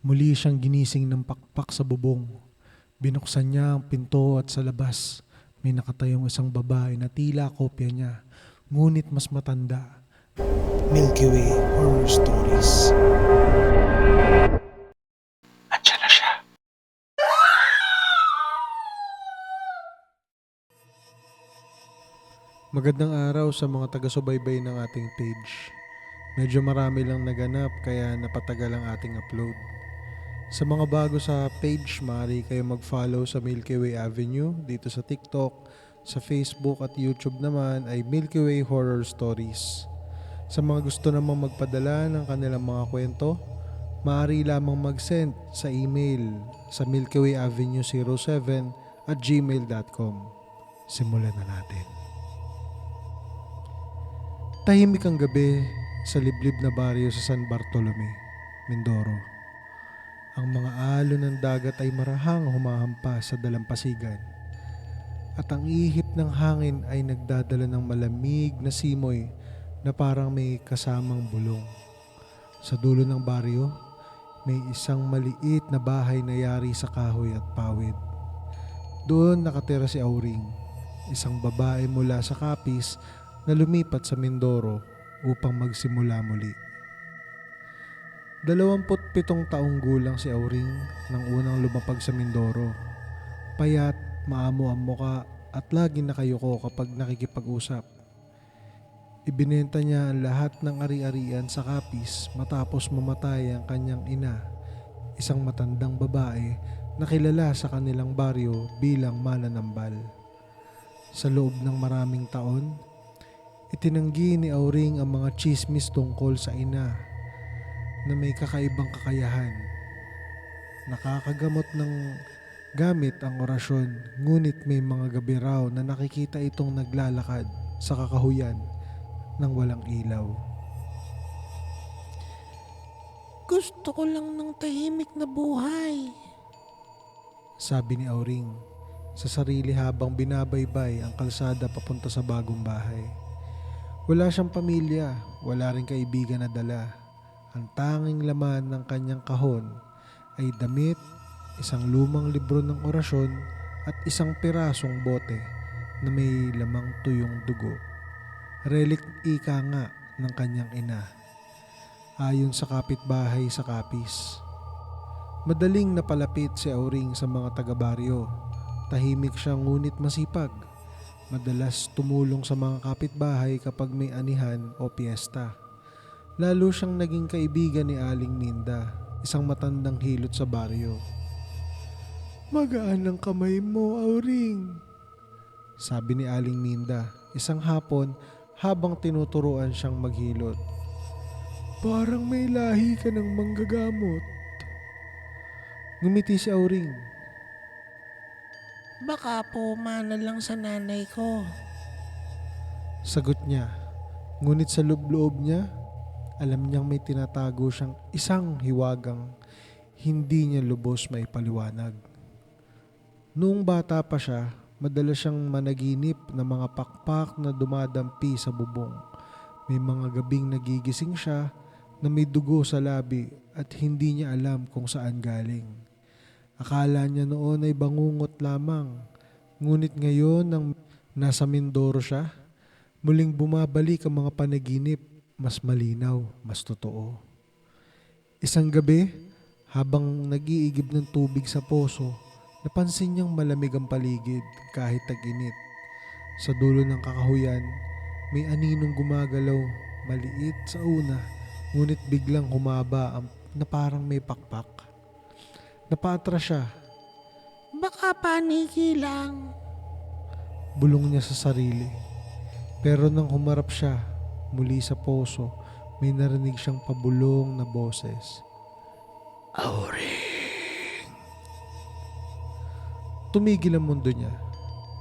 Muli siyang ginising ng pakpak sa bubong. Binuksan niya ang pinto at sa labas, may nakatayong isang babae na tila kopya niya, ngunit mas matanda. Milky Way Horror Stories. Andiyan na siya. Magandang araw sa mga taga-subaybay ng ating page. Medyo marami lang naganap kaya napatagal ang ating upload. Sa mga bago sa page, maaari kayo mag-follow sa Milky Way Avenue dito sa TikTok, sa Facebook at YouTube naman ay Milky Way Horror Stories. Sa mga gusto namang magpadala ng kanilang mga kwento, maaari lamang mag-send sa email sa milkywayavenue07 at gmail.com. Simulan na natin. Tahimik ang gabi sa liblib na baryo sa San Bartolome, Mindoro. Ang mga alon ng dagat ay marahang humahampas sa dalampasigan. At ang ihip ng hangin ay nagdadala ng malamig na simoy na parang may kasamang bulong. Sa dulo ng baryo, may isang maliit na bahay na yari sa kahoy at pawid. Doon nakatira si Auring, isang babae mula sa Capiz na lumipat sa Mindoro upang magsimula muli. 27 taong gulang si Auring nang unang lumapag sa Mindoro. Payat, maamo ang muka at laging nakayuko kapag nakikipag-usap. Ibinenta niya ang lahat ng ari-arian sa kapis matapos mamatay ang kanyang ina, isang matandang babae na kilala sa kanilang baryo bilang mananambal. Sa loob ng maraming taon, itinanggi ni Auring ang mga chismis tungkol sa ina na may kakaibang kakayahan. Nakakagamot ng gamit ang orasyon, ngunit may mga gabi raw na nakikita itong naglalakad sa kakahuyan ng walang ilaw. Gusto ko lang ng tahimik na buhay. Sabi ni Auring sa sarili habang binabaybay ang kalsada papunta sa bagong bahay. Wala siyang pamilya, wala rin kaibigan na dala. Ang tanging laman ng kanyang kahon ay damit, isang lumang libro ng orasyon at isang pirasong bote na may lamang tuyong dugo. Relic ika nga ng kanyang ina. Ayon sa kapitbahay sa Kapis. Madaling napalapit si Auring sa mga taga-baryo. Tahimik siya ngunit masipag. Madalas tumulong sa mga kapitbahay kapag may anihan o piyesta. Lalo siyang naging kaibigan ni Aling Minda, isang matandang hilot sa baryo. Magaan ang kamay mo, Auring. Sabi ni Aling Minda, isang hapon habang tinuturuan siyang maghilot. Parang may lahi ka ng manggagamot. Ngumiti si Auring. Baka po mana lang sa nanay ko. Sagot niya. Ngunit sa loob-loob niya, alam niyang may tinatago siyang isang hiwagang hindi niya lubos maipaliwanag. Noong bata pa siya, madalas siyang managinip ng mga pakpak na dumadampi sa bubong. May mga gabing nagigising siya na may dugo sa labi at hindi niya alam kung saan galing. Akala niya noon ay bangungot lamang. Ngunit ngayon nang nasa Mindoro siya, muling bumabalik ang mga panaginip, mas malinaw, mas totoo. Isang gabi, habang nag-iigib ng tubig sa poso, napansin niyang malamig ang paligid kahit tag-init. Sa dulo ng kakahuyan, may aninong gumagalaw, maliit sa una, ngunit biglang humaba ang, na parang may pakpak. Napaatras siya, Baka paniki lang. bulong niya sa sarili. Pero nang humarap siya muli sa poso, may narinig siyang pabulong na boses. Tumigil ang mundo niya.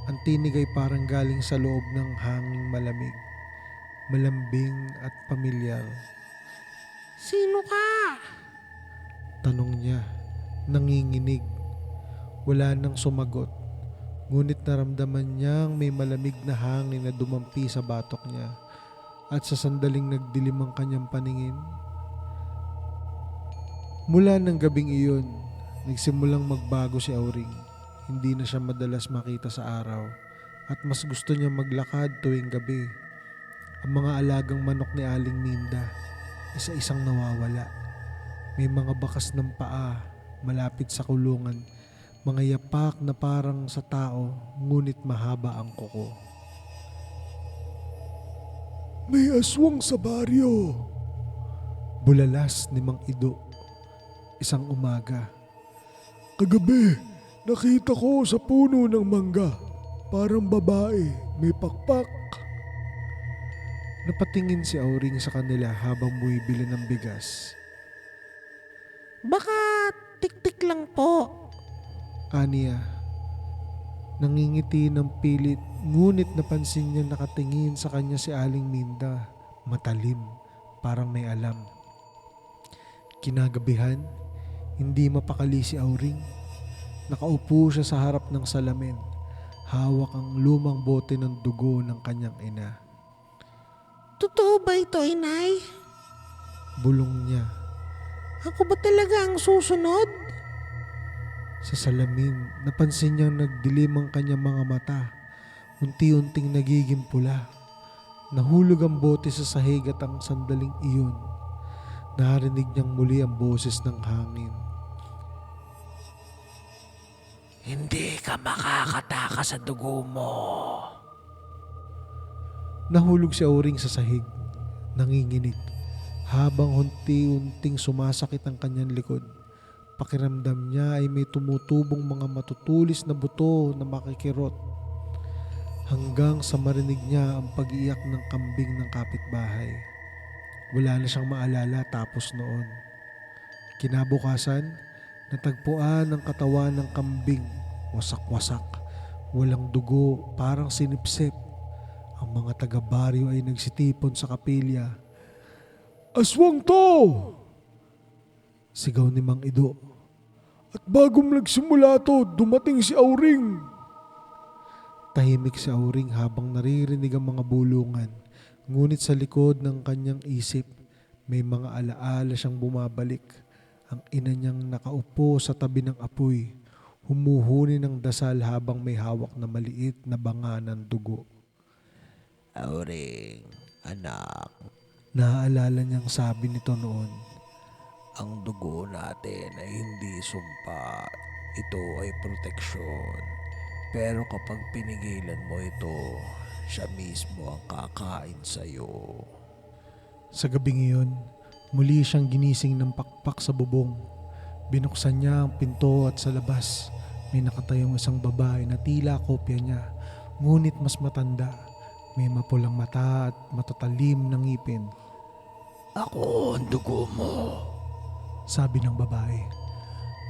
Ang tinig ay parang galing sa loob ng hanging malamig, malambing at pamilyar. Sino ka? Tanong niya, nanginginig. Wala nang sumagot. Ngunit naramdaman niyang may malamig na hangin na dumampi sa batok niya. At sa sandaling nagdilim ang kanyang paningin, Mula ng gabing iyon, nagsimulang magbago si Auring. Hindi na siya madalas makita sa araw at mas gusto niya maglakad tuwing gabi. Ang mga alagang manok ni Aling Minda, isa-isang nawawala. May mga bakas ng paa malapit sa kulungan, mga yapak na parang sa tao ngunit mahaba ang kuko. May aswang sa baryo. Bulalas ni Mang Ido. Isang umaga. Kagabi, nakita ko sa puno ng mangga. Parang babae, may pakpak. Napatingin si Auring sa kanila habang bumibili ng bigas. Baka tik-tik lang po. Aniya, nangingiti ng pilit ngunit napansin niya nakatingin sa kanya si Aling Minda. Matalim, parang may alam. Kinagabihan, hindi mapakali si Auring. Nakaupo siya sa harap ng salamin. Hawak ang lumang bote ng dugo ng kanyang ina. Totoo ba ito, inay? Bulong niya. Ako ba talaga ang susunod? Sa salamin, napansin niyang nagdilim ang kanyang mga mata. Unti-unting nagiging pula. Nahulog ang bote sa sahig at ang sandaling iyon. Narinig niyang muli ang boses ng hangin. Hindi ka makakataka sa dugo mo. Nahulog si Auring sa sahig. Nanginginig. Habang unti-unting sumasakit ang kanyang likod. Pakiramdam niya ay may tumutubong mga matutulis na buto na makikirot. Hanggang sa marinig niya ang pag-iyak ng kambing ng kapitbahay. Wala na siyang maalala tapos noon. Kinabukasan, natagpuan ang katawan ng kambing. Wasak-wasak. Walang dugo, parang sinipsip. Ang mga taga-baryo ay nagsitipon sa kapilya. Aswang to! Sigaw ni Mang Ido. At bagong nagsimula to, dumating si Auring. Tahimik si Auring habang naririnig ang mga bulungan. Ngunit sa likod ng kanyang isip, may mga alaala siyang bumabalik. Ang ina niyang nakaupo sa tabi ng apoy, humuhuni ng dasal habang may hawak na maliit na banga ng dugo. Auring, anak, Naaalala niyang sabi nito noon. Ang dugo natin ay hindi sumpa. Ito ay proteksyon. Pero kapag pinigilan mo ito, siya mismo ang kakain sa'yo. Sa gabing iyon, muli siyang ginising ng pakpak sa bubong. Binuksan niya ang pinto at sa labas, may nakatayong isang babae na tila kopya niya, ngunit mas matanda. May mapulang mata at matatalim ng ngipin. Ako ang dugo mo. Sabi ng babae.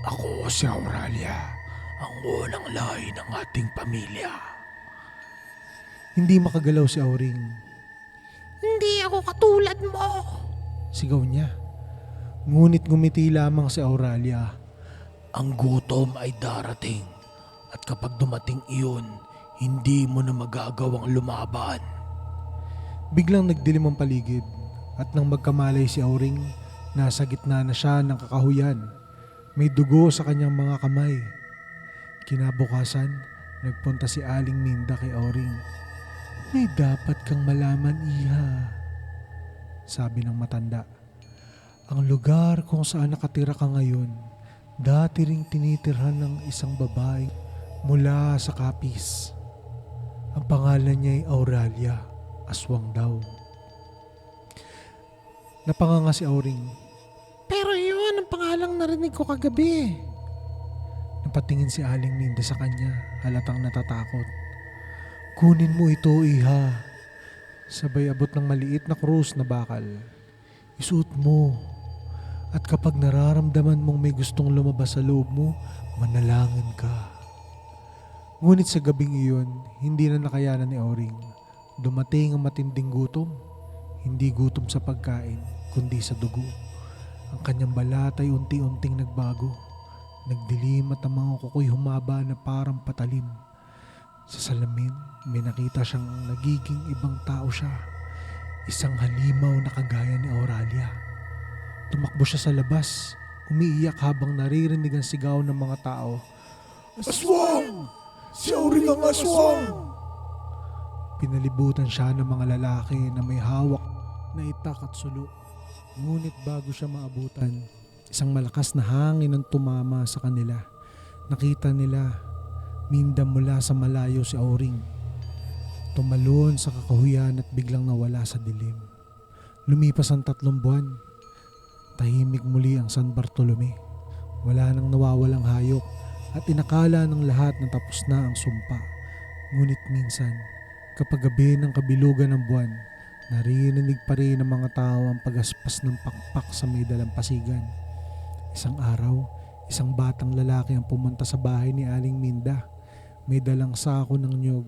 Ako si Auralia, ang unang lahi ng ating pamilya. Hindi makagalaw si Auring. Hindi ako katulad mo. Sigaw niya. Ngunit ngumiti lamang si Auralia. Ang gutom ay darating. At kapag dumating iyon, hindi mo na magagawang lumaban. Biglang nagdilim ang paligid at nang magkamalay si Auring, nasa gitna na siya ng kakahuyan. May dugo sa kanyang mga kamay. Kinabukasan, nagpunta si Aling Minda kay Auring. May dapat kang malaman, Iha. Sabi ng matanda. Ang lugar kung saan nakatira ka ngayon, dati ring tinitirhan ng isang babae mula sa kapis. Ang pangalan niya ay Auralia, aswang daw. Napanganga si Auring. Pero yun ang pangalang narinig ko kagabi. Napatingin si Aling Minda sa kanya, halatang natatakot. Kunin mo ito, iha. Sabay abot ng maliit na krus na bakal. Isuot mo. At kapag nararamdaman mong may gustong lumabas sa loob mo, manalangin ka. Ngunit sa gabing iyon, hindi na nakayanan ni Auring. Dumating ang matinding gutom. Hindi gutom sa pagkain, kundi sa dugo. Ang kanyang balat ay unti-unting nagbago. Nagdilim at ang mga kuko'y humaba na parang patalim. Sa salamin, may nakita siyang nagiging ibang tao siya. Isang halimaw na kagaya ni Auralia. Tumakbo siya sa labas Umiiyak habang naririnig ang sigaw ng mga tao. Aswang! Si Auring ang aswang! Pinalibutan siya ng mga lalaki na may hawak na itak at sulo. Ngunit bago siya maabutan, isang malakas na hangin ang tumama sa kanila. Nakita nila, minda mula sa malayo si Auring. Tumalon sa kakahuyan at biglang nawala sa dilim. Lumipas ang tatlong buwan. Tahimik muli ang San Bartolome. Wala nang nawawalang hayop at inakala ng lahat na tapos na ang sumpa. Ngunit minsan, kapag gabi ng kabilugan ng buwan, naririnig pa rin ng mga tao ang pagaspas ng pakpak sa may dalampasigan. Isang araw, isang batang lalaki ang pumunta sa bahay ni Aling Minda. May dalang sako ng nyog.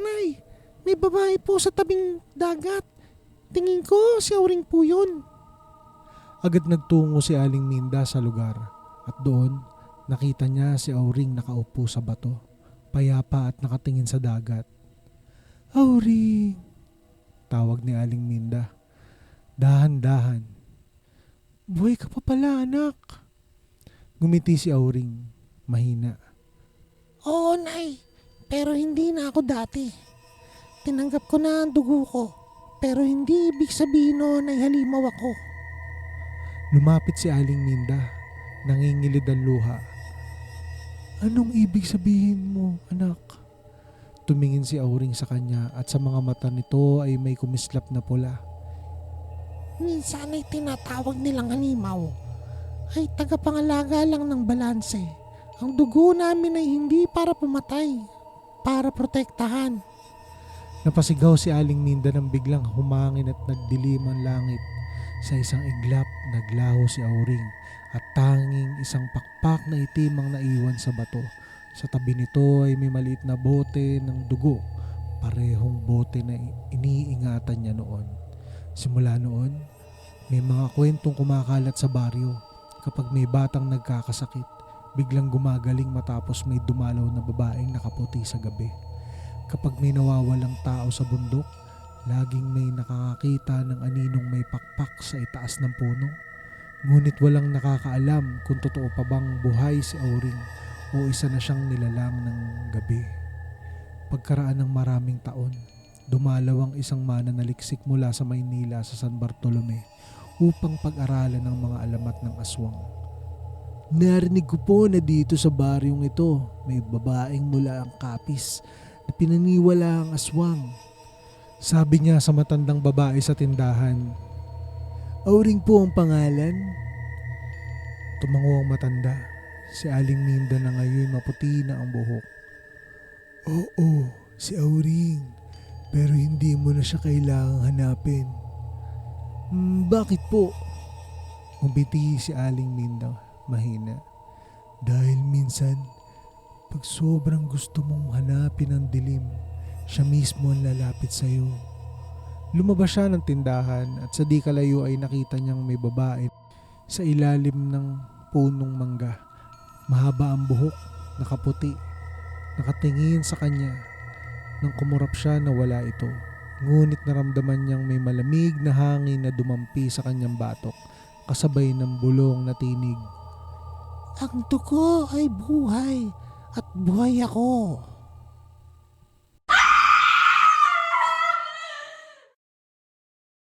Nay, may babae po sa tabing dagat. Tingin ko si Auring po yun. Agad nagtungo si Aling Minda sa lugar at doon nakita niya si Auring nakaupo sa bato, payapa at nakatingin sa dagat. Auring! Tawag ni Aling Minda. Dahan-dahan. Buhay ka pa pala anak. Ngumiti si Auring, mahina. Oo, Nay. Pero hindi na ako dati. Tinanggap ko na ang dugo ko. Pero hindi ibig sabihin noon ay halimaw ako. Lumapit si Aling Minda, nangingilid ang luha. Anong ibig sabihin mo, anak? Tumingin si Auring sa kanya at sa mga mata nito ay may kumislap na pula. Minsan ay tinatawag nilang halimaw. Ay tagapangalaga lang ng balanse. Ang dugo namin ay hindi para pumatay. Para protektahan. Napasigaw si Aling Minda nang biglang humangin at nagdilim ang langit. Sa isang iglap, naglaho si Auring at tanging isang pakpak na itim ang naiwan sa bato. Sa tabi nito ay may maliit na bote ng dugo. Parehong bote na iniingatan niya noon. Simula noon, may mga kwentong kumakalat sa baryo. Kapag may batang nagkakasakit, biglang gumagaling matapos may dumalaw na babaeng nakaputi sa gabi. Kapag may nawawalang tao sa bundok, laging may nakakakita ng aninong may pakpak sa itaas ng puno. Ngunit walang nakakaalam kung totoo pa bang buhay si Auring o isa na siyang nilalang ng gabi. Pagkaraan ng maraming taon, dumalaw ang isang mananaliksik mula sa Maynila sa San Bartolome upang pag-aralan ng mga alamat ng aswang. Narinig ko po na dito sa baryong ito may babaeng mula ang kapis na pinaniwala ang aswang. Sabi niya sa matandang babae sa tindahan. Auring po ang pangalan. Tumango ang matanda. Si Aling Minda na ngayon maputi na ang buhok. Oo, si Auring. Pero hindi mo na siya kailangang hanapin. "Hmm, bakit po? Umbiti si Aling Minda mahina. Dahil minsan, pag sobrang gusto mong hanapin ang dilim, siya mismo ang lalapit sa iyo. Lumabas siya ng tindahan at sa di kalayo ay nakita niyang may babae sa ilalim ng punong mangga. Mahaba ang buhok, nakaputi, nakatingin sa kanya. Nang kumurap siya na wala ito. Ngunit naramdaman niyang may malamig na hangin na dumampi sa kanyang batok kasabay ng bulong na tinig. Ang dugo ay buhay at buhay ako.